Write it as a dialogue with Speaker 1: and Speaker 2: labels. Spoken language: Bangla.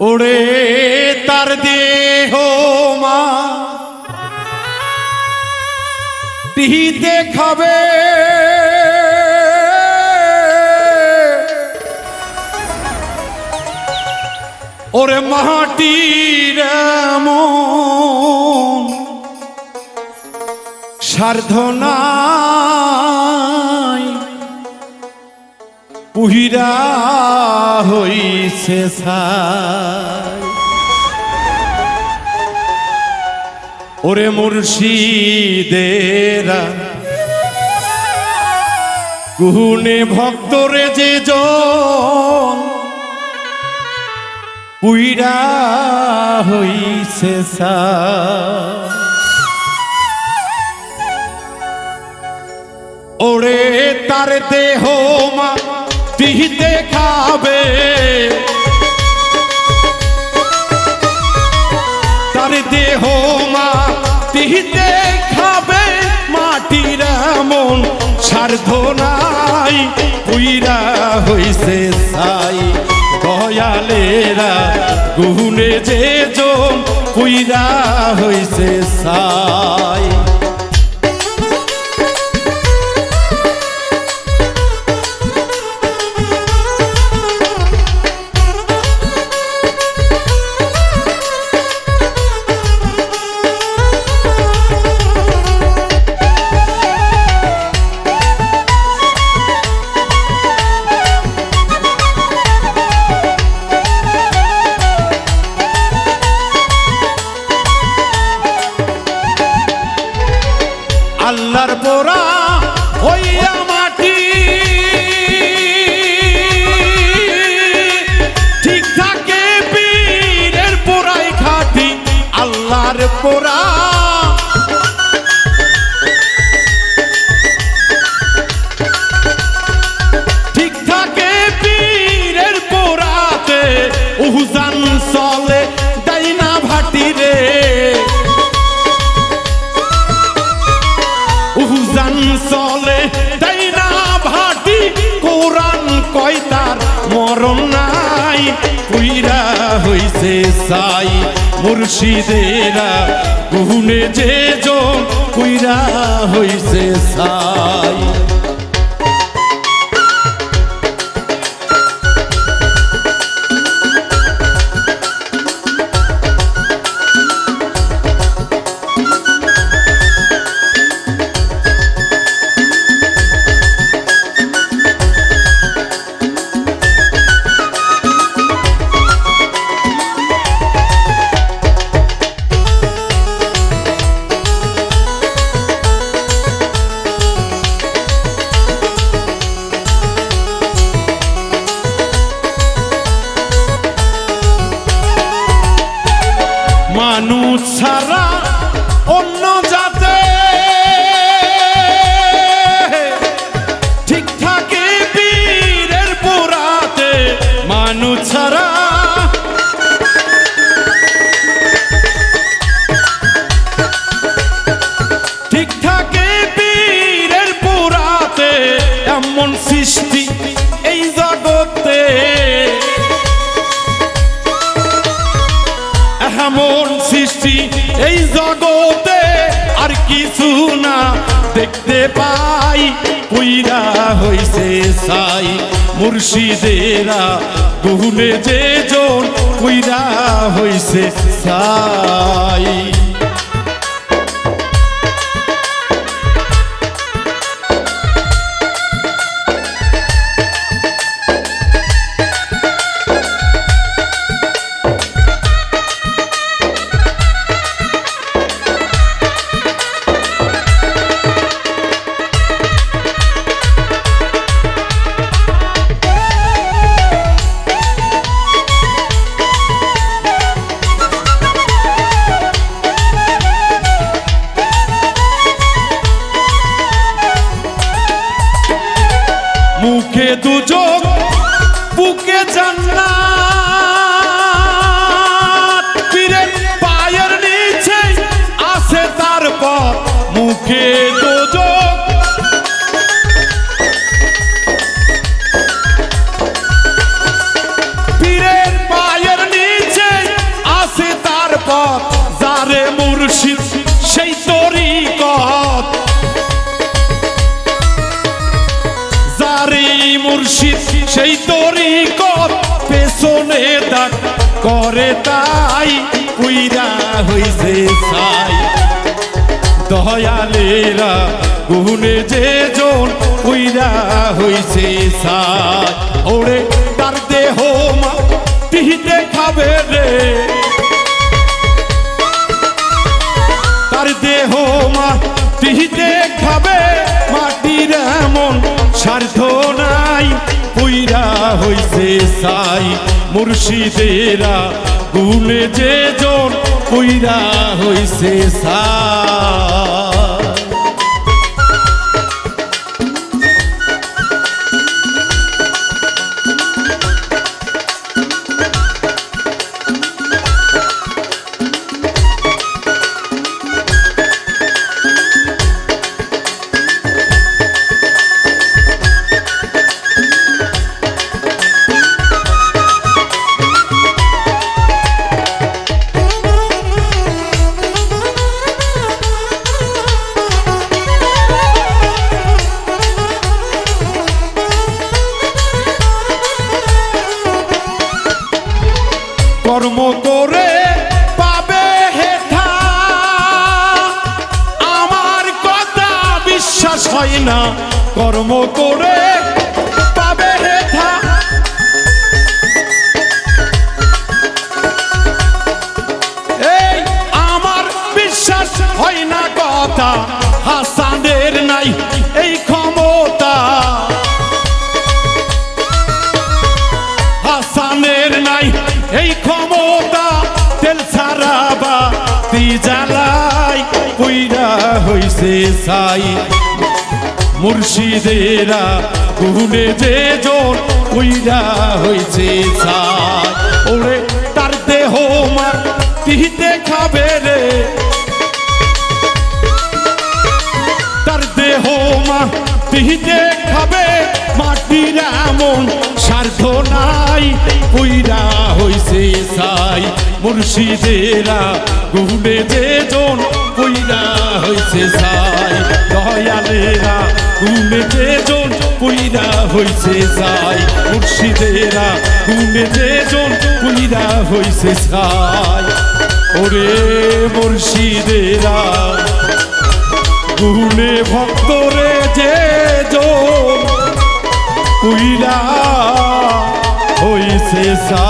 Speaker 1: ওরে তার দেহ মা। টিহিতে খাবে ওরে মাটির এমন পুহিরা হইছে ছাই ওরে মুর্শিদেরা কুহুনে ভক্তরে যে জন পুইরা হইছে ওরে তার দেহ মা তিহিতে খাবে। তার দেহ মা তিহিতে খাবে, মাটির এমন সার্ধ নাই। পুইরা হইছে সাই, দয়ালেরা গুনে যে জন পুইরা হইছে সাই। উহুজান চলে ডাইনা ভাটি রে? উহুজান চলে, তাই না ভাটি? কোরআন কয় তার মরণ নাই, কুইরা হইছে সাই মুর্শিদেরা। গুনে যে জন কুইরা হইছে সাই। মানুষ ছাড়া এমন সৃষ্টি এই জগতে আর কিছু না। দেখতে পাই কইরা হইছে সাই। মুর্শিদেরা গুনে যে জন কইরা হইছে সাই। মুর্শিদ, সেই তরিকত। যারে মুর্শিদ, সেই তরিকত, পেছনে দাগ করে তাই কুইরা হইছে সাই দয়ালেরা গুনে যে জন, উইরা হইছে সাই ওরে তার দেহ মা পিহিতে খাবে রে। মুর্শিদেরা গুনে যে জন কইরা হইছে সাই হয় না। কর্ম করে পাবে এই আমার বিশ্বাস হয় না কথা, হাসানের নাই এই ক্ষমতা। হাসানের নাই এই ক্ষমতা, তেল ছাড়াবা তি জ্বালাই হইছে সাই মুর্শিদেরা গুনে যে জন কইরা হইছে ওরে তার দেহ মার তিহিতে খাবে রে। তার দেহ মা পিহিতে খাবে মাটির এমন স্বার্থ নাই পুইরা হইছে সাই মুর্শিদেরা গুনে যে জন পুইরা হইছে সাই দয়ালেরা গুনে যে জন পুইরা হইছে সাই মুর্শিদেরা গুনে যে জন পুইরা হইছে সাই ওরে মুর্শিদেরা গুনে ভক্তরে যে জন কুইরা হইছে সা